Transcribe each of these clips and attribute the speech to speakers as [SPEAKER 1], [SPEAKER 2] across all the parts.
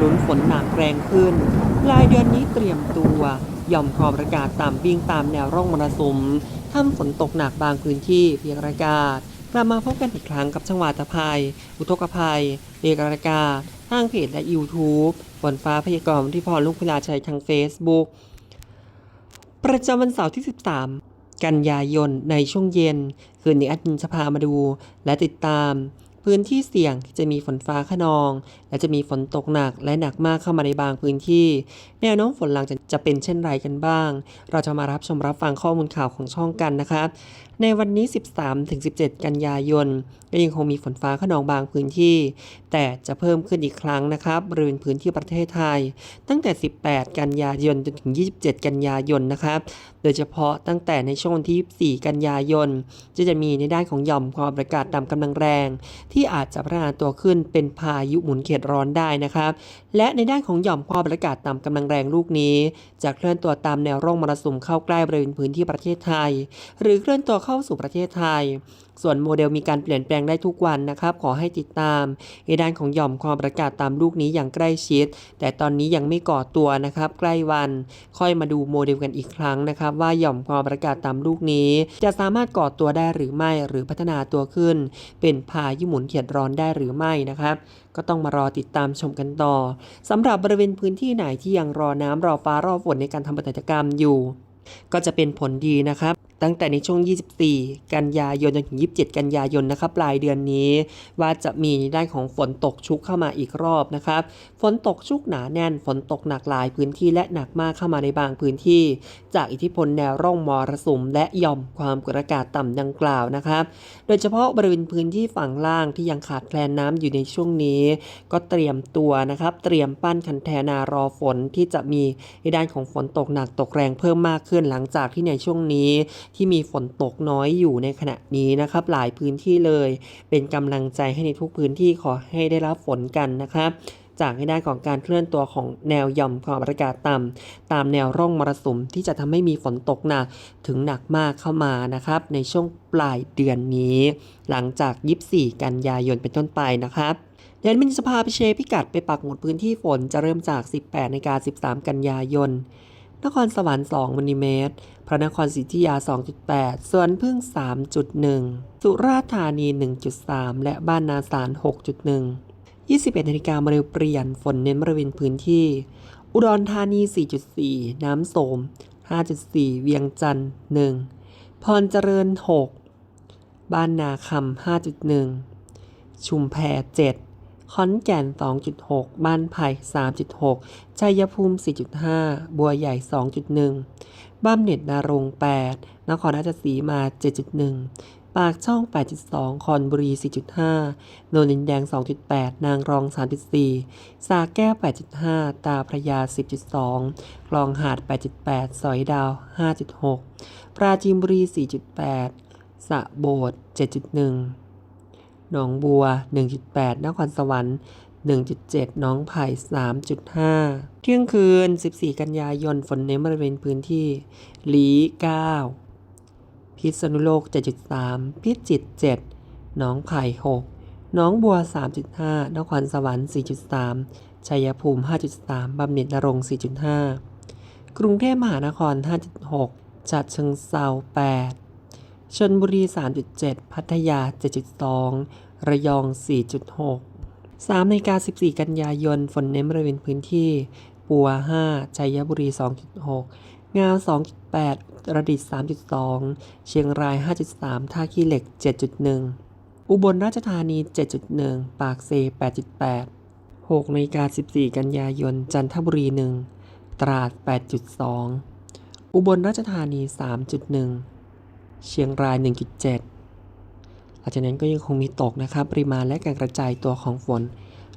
[SPEAKER 1] ลุ้นฝนหนักแรงขึ้นปลายเดือนนี้เตรียมตัวย่อมความอากาศต่ำวิ่งตามแนวร่องมรสุมทำฝนตกหนักบางพื้นที่เพียงอากาศกลับมาพบกันอีกครั้งกับจังวัดตภัย อุทกภัยเรียกรากาศทางเพจและ YouTube ฝนฟ้าพยากรณ์ที่พรลุงพิลาชัยทาง Facebook ประจำวันเสาร์ที่ 13 กันยายนในช่วงเย็น คืนนี้อดมินจะพามาดูและติดตาม พื้นที่เสี่ยงที่จะมีฝนฟ้าขนอง และจะมีฝนตกหนักและหนักมากเข้ามาในบางพื้นที่ แนวโน้มฝนหลังจะจะเป็นเช่นไรกันบ้าง เราจะมารับชมรับฟังข้อมูลข่าวของช่องกันนะครับ ในวันนี้ 13-17 กันยายนก็ยังคงมีฝนฟ้าขนองบางพื้นที่ แต่จะเพิ่มขึ้นอีกครั้งนะครับบริเวณพื้นที่ประเทศไทย ตั้งแต่ 18 กันยายนจนถึง 27 กันยายนนะครับโดยเฉพาะตั้งแต่ในช่วงที่ 24 กันยายนจะจะมีในด้านของหย่อมความกาศต่ำกำลังแรงอาจจะพัฒนาตัวขึ้นเป็นพายุหมุนเขตร้อนได้นะครับ และในด้านของหย่อมความกาศต่ำกำลังแรงลูกนี้ จะเคลื่อนตัวตามแนวร่องมรสุมเข้าใกล้บริเวณพื้นที่ประเทศไทย หรือเคลื่อนตัวเข้าสู่ประเทศไทยส่วนโมเดลมีการเปลี่ยนแปลงได้ทุกวันนะครับ ขอให้ติดตามในด้านของหย่อมความประกาศตามลูกนี้อย่างใกล้ชิด แต่ตอนนี้ยังไม่ก่อตัวนะครับ ใกล้วันค่อยมาดูโมเดลกันอีกครั้งนะครับ ว่าหย่อมความประกาศตามลูกนี้ จะสามารถก่อตัวได้หรือไม่หรือพัฒนาตัวขึ้น เป็นพายุหมุนเขียดร้อนได้หรือไม่นะครับก็ต้องมารอติดตามชมกันต่อสำหรับบริเวณพื้นที่ไหนที่ยังรอน้ำรอฟ้ารอฝนในการทำปฏิกรรมอยู่ ก็จะเป็นผลดีนะครับ ตั้งแต่ในช่วง 24 กันยายนจนถึง 27 กันยายนนะครับปลายเดือนนี้ ว่าจะมีในด้านของฝนตกชุกเข้ามาอีกรอบนะครับฝนตกชุกหนาแน่นฝนตกหนักหลายพื้นที่และหนักมากเข้ามาในบางพื้นที่ จากอิทธิพลแนวร่องมรสุมและหย่อมความกดอากาศต่ำดังกล่าวนะครับ โดยเฉพาะบริเวณพื้นที่ฝั่งล่างที่ยังขาดแคลนน้ำอยู่ในช่วงนี้ ก็เตรียมตัวนะครับ เตรียมปั้นคันแทนารอฝนที่จะมีในด้านของฝนตกหนักตกแรงเพิ่มมากขึ้นหลังจากที่ในช่วงนี้ที่มีฝนตกน้อยอยู่ในขณะนี้นะครับ หลายพื้นที่เลย เป็นกำลังใจให้ในทุกพื้นที่ขอให้ได้รับฝนกันนะครับจากในด้ของการเคลื่อนตัวของแนวย่อมความอากาศต่ำตามแนวร่องมรสุมที่จะทำให้มีฝนตกหนักถึงหนักมากเข้ามานะครับ ในช่วงปลายเดือนนี้ หลังจาก 24 กันยายนเป็นต้นไปนะครับเดือนมินจะพาไปเชพิกัดไปปักหมุดพื้นที่ฝนจะเริ่มจาก 18นาฬิกา13 กันยายน นครสวรรค์ 2มิลลิเมตร พระนครศรีอยุธยา 2.8 สวนพึ่ง 3.1 สุราษฎร์ธานี 1.3 และบ้านนาสาร 6.1 21นาฬิกามาเร็วเปลี่ยน ฝนเน้นบริเวณพื้นที่ อุดรธานี 4.4 น้ำโสม 5.4 เวียงจันทร์ 1 พรเจริญ 6 บ้านนาคำ 5.1 ชุมแพ 7 ขอนแก่น 2.6 บ้านไผ่ 3.6 ชัยภูมิ 4.5 บัวใหญ่ 2.1 บ้านเน็ตนารง 8 นครราชสีมา 7.1 ปากช่อง 8.2 คอนบุรี 4.5 โนนินแดง 2.8 นางรอง 3.4 สาแก้ว 8.5 ตาพระยา 10.2 คลองหาด 8.8 สอยดาว 5.6 ปราจีนบุรี 4.8 สะโบด 7.1 หนองบัว 1.8 นครสวรรค์ 1.7 น้องไผ่ 3.5 เที่ยงคืน 14 กันยายน ฝนเน้นบริเวณพื้นที่หลี 9 พิษณุโลก 7.3 พิจิตร 7 น้องไผ่ 6 น้องบัว 3.5 นครสวรรค์ 4.3 ชัยภูมิ 5.3 บำเหน็จนรงค์4.5 กรุงเทพมหานคร 5.6 จัดเชิงเซา 8 ชนบุรี 3.7 พัทยา 7.2 ระยอง 4.6 3นาฬิกา14 กันยายน ฝนเน้นบริเวณพื้นที่ ปัว 5 ชัยบุรี 2.6 งาว 2.8 ระดิษ3.2 เชียงราย 5.3 ท่าขี้เหล็ก 7.1 อุบลราชธานี 7.1 ปากเซ 8.8 6นาฬิกา14 กันยายน จันทบุรี 1 ตราด 8.2 อุบลราชธานี 3.1 เชียงราย 1.7 หลังจากนั้นก็ยังคงมีตกนะครับ ปริมาณและการกระจายตัวของฝน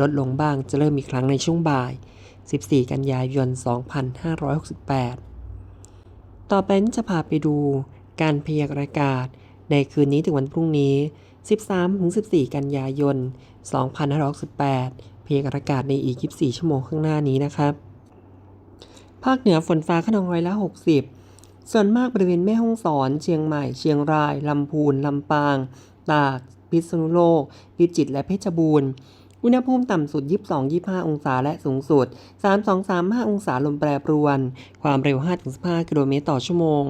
[SPEAKER 1] ลดลงบ้างจะเริ่มอีครั้งในช่วงบ่าย 14 กันยายน 2568 ต่อไปนี้จะพาไปดูการพยากรณ์อากาศ ในคืนนี้ถึงวันพรุ่งนี้ 13-14 กันยายน 2568 พยากรณ์อากาศในอีก 24 ชั่วโมงข้างหน้านี้นะครับ ภาคเหนือฝนฟ้าขนองร้อยละ 60 ส่วนมากบริเวณแม่ฮ่องสอน เชียงใหม่ เชียงราย ลำพูน ลำปาง ตาก พิษณุโลก พิจิตร และเพชรบูรณ์ อุณหภูมิต่ำสุด 22-25 องศา และสูงสุด 32-35 องศาลมแปรปรวน ความเร็ว 5-15 กิโลเมตรต่อชั่วโมง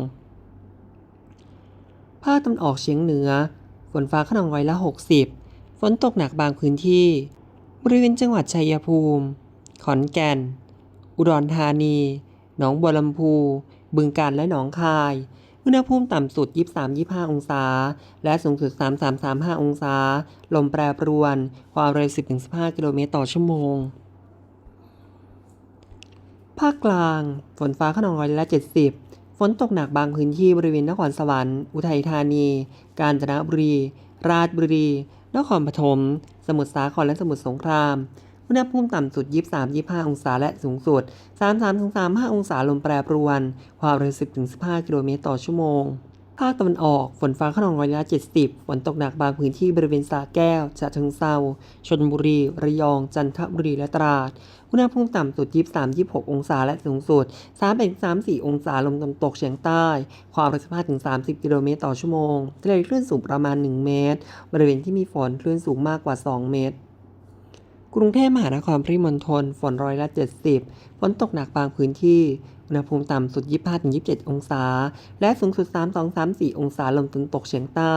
[SPEAKER 1] ภาคตะวันออกเฉียงเหนือ ฝนฟ้าขนองร้อยละ 60 ฝนตกหนักบางพื้นที่ บริเวณจังหวัดชัยภูมิ ขอนแก่น อุดรธานี หนองบัวลำพู บึงกาฬและหนองคาย อุณหภูมิต่ำสุด 23-25 องศา และสูงสุด 33-35 องศา ลมแปรปรวน ความเร็ว 10-15 กิโลเมตรต่อชั่วโมง ภาคกลาง ฝนฟ้าขนองร้อยละ 70 ฝนตกหนักบางพื้นที่บริเวณนครสวรรค์ อุทัยธานี กาญจนบุรี ราชบุรี นครปฐม สมุทรสาครและสมุทรสงคราม อุณหภูมิต่ำสุด 23-25 องศาและสูงสุด 33-35 องศาลมแปรปรวน ความเร็ว 10-15 กิโลเมตรต่อชั่วโมง ภาคตะวันออก ฝนฟ้าขนองร้อยละ 70 ฝนตกหนักบางพื้นที่บริเวณสระแก้วฉะเชิงเทราชลบุรี ระยอง จันทบุรี และตราด อุณหภูมิต่ำสุด 23-26 องศาและสูงสุด 3-34 องศาลมตะวันตกเฉียงใต้ ความเร็ว15-30 กิโลเมตรต่อชั่วโมงทะเลคลื่นสูงประมาณ 1 เมตร บริเวณที่มีฝนคลื่นสูงมากกว่า 2 เมตร กรุงเทพมหานครปริมณฑลฝนร้อยละ 70 ฝนตกหนักบางพื้นที่ อุณหภูมิต่ำสุด 25-27 องศา และสูงสุด 32-34 องศาลมตะวันตกเฉียงใต้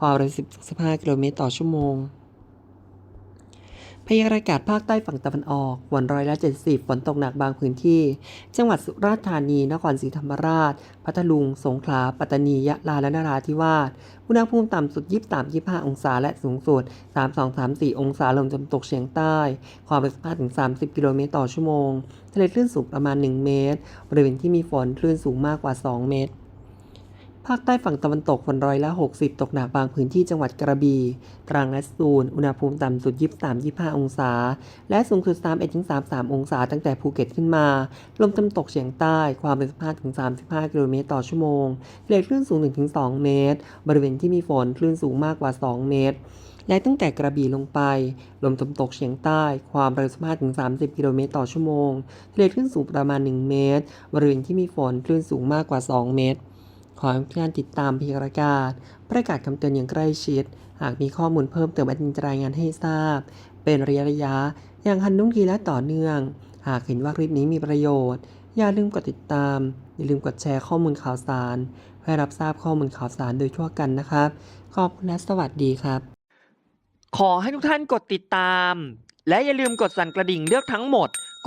[SPEAKER 1] ความเร็ว10-15 กิโลเมตรต่อชั่วโมง พยากรณ์อากาศภาคใต้ฝั่งตะวันออกฝนร้อยละ 70 ฝนตกหนักบางพื้นที่ จังหวัดสุราษฎร์ธานี นครศรีธรรมราช พัทลุง สงขลา ปัตตานี ยะลา และนราธิวาส อุณหภูมิต่ำสุด 23-25 องศา และสูงสุด 32-34 องศา ลมตะวันตกเฉียงใต้ ความเร็ว15-30 กิโลเมตรต่อชั่วโมง ทะเลคลื่นสูงประมาณ 1 เมตร บริเวณที่มีฝนคลื่นสูงมากกว่า 2 เมตร ภาคใต้ฝั่งตะวันตกฝนร้อยละ 60 ตกหนักบางพื้นที่จังหวัดกระบี่ตรังและสตูลอุณหภูมิต่ำสุด 23-25 องศา และสูงสุด 31-33 องศา ตั้งแต่ภูเก็ตขึ้นมา ลมตะวันตกเฉียงใต้ความเร็ว15-35 กิโลเมตรต่อชั่วโมงทะเลคลื่นสูง 1-2 เมตร บริเวณที่มีฝนคลื่นสูงมากกว่า 2 เมตรและตั้งแต่กระบี่ลงไป ลมตะวันตกเฉียงใต้ ความเร็ว15-30 กิโลเมตรต่อชั่วโมงทะเลคลื่นสูงประมาณ 1 เมตร บริเวณที่มีฝนคลื่นสูงมากกว่า 2 เมตร ขอให้ทุกท่านติดตามพยารณ์อากาศประกาศคำเตือนอย่างใกล้ชิด หากมีข้อมูลเพิ่มเติมอดมินจะรายงานให้ทราบ เป็นระยะระยะ อย่างทันท่งทีและต่อเนื่อง หากเห็นว่าคลิปนี้มีประโยชน์ อย่าลืมกดติดตาม อย่าลืมกดแชร์ข้อมูลข่าวสาร เพื่อรับทราบข้อมูลข่าวสารโดยทั่วกันนะครับ ขอบคุณและสวัสดีครับ ขอให้ทุกท่านกดติดตาม และอย่าลืมกดสั่นกระดิ่งเลือกทั้งหมด